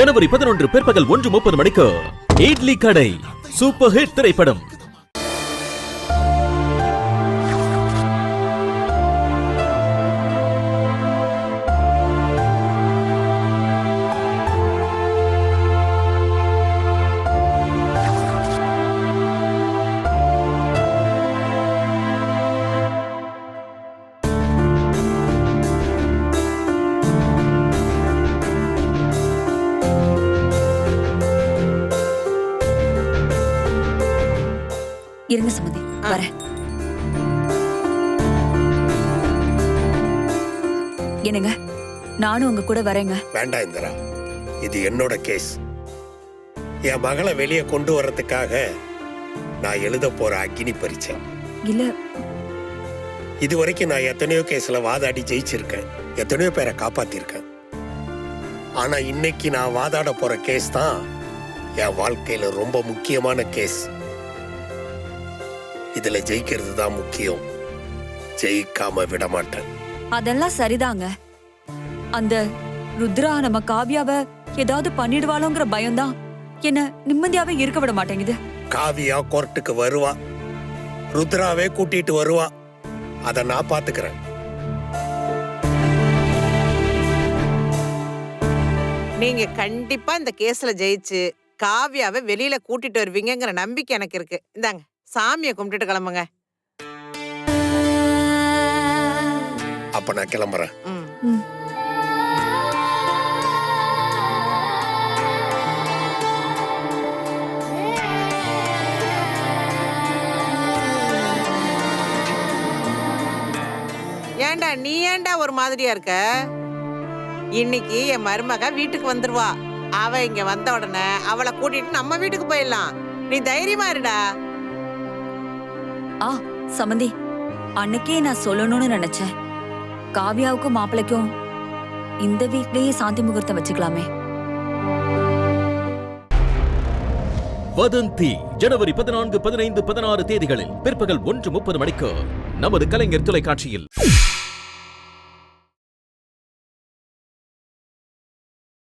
ஜனவரி பதினொன்று பிற்பகல் ஒன்று முப்பது மணிக்கு இட்லி கடை. சூப்பர் ஹிட் திரைப்படம். இருங்க சுமதி. வரேன். என்னங்க? நானும் உங்க கூட வரேங்க. வேண்டாம் இந்திரா. இது என்னோட கேஸ். என் மகளை வெளியே கொண்டு வர்றதுக்காக நான் எழுத போற அக்னி பரீட்சை. இல்ல. இது வரைக்கும் நான் எத்தனையோ கேஸ்ல வாதாடி ஜெயிச்சிருக்கேன். எத்தனையோ பேரை காப்பாத்திருக்கேன். ஆனா இன்னைக்கு நான் வாதாட போற கேஸ் தான் என் வாழ்க்கையில ரொம்ப முக்கியமான கேஸ். இதுல ஜெயிக்கிறது தான் முக்கியம். ஜெயிக்காம விட மாட்டேன் அதெல்லாம் சரிதாங்க. அந்த ருத்ரா நம்ம காவ்யாவ ஏதாவது பண்ணிடுவாளோங்கிற பயம்தான். என்ன நிம்மதியாவே இருக்க விட மாட்டேங்குது. காவியா கோர்ட்டுக்கு வருவா. ருத்ராவே கூட்டிட்டு வருவா. அத நான் பாத்துக்கிறேன் நீங்க கண்டிப்பா இந்த கேஸ்ல ஜெயிச்சு காவ்யாவை வெளியில கூட்டிட்டு வருவீங்கங்கிற நம்பிக்கை எனக்கு இருக்கு. இந்தாங்க. சாமியை கும்பிட்டுட்டு கிளம்புங்க. அப்ப நான் கிளம்புறேன். ம். ஏன்டா நீ ஏன்டா ஒரு மாதிரியா இருக்க? இன்னைக்கு என் மருமக வீட்டுக்கு வந்துருவா. அவ இங்க வந்த உடனே அவளை கூட்டிட்டு நம்ம வீட்டுக்கு போயிடலாம். நீ தைரியமா இருடா. ஆ சமந்தி. அன்னைக்கே நான் சொல்லணும்னு நினைச்சேன். காவியாவுக்கும் மாப்பிளைக்கும் இந்த வீட்லயே சாந்தி முகூர்த்தம் வச்சுக்கலாமே. வதந்தி ஜனவரி பதினான்கு பதினைந்து பதினாறு தேதிகளில் பிற்பகல் ஒன்று முப்பது மணிக்கு நமது கலைஞர் தொலைக்காட்சியில்.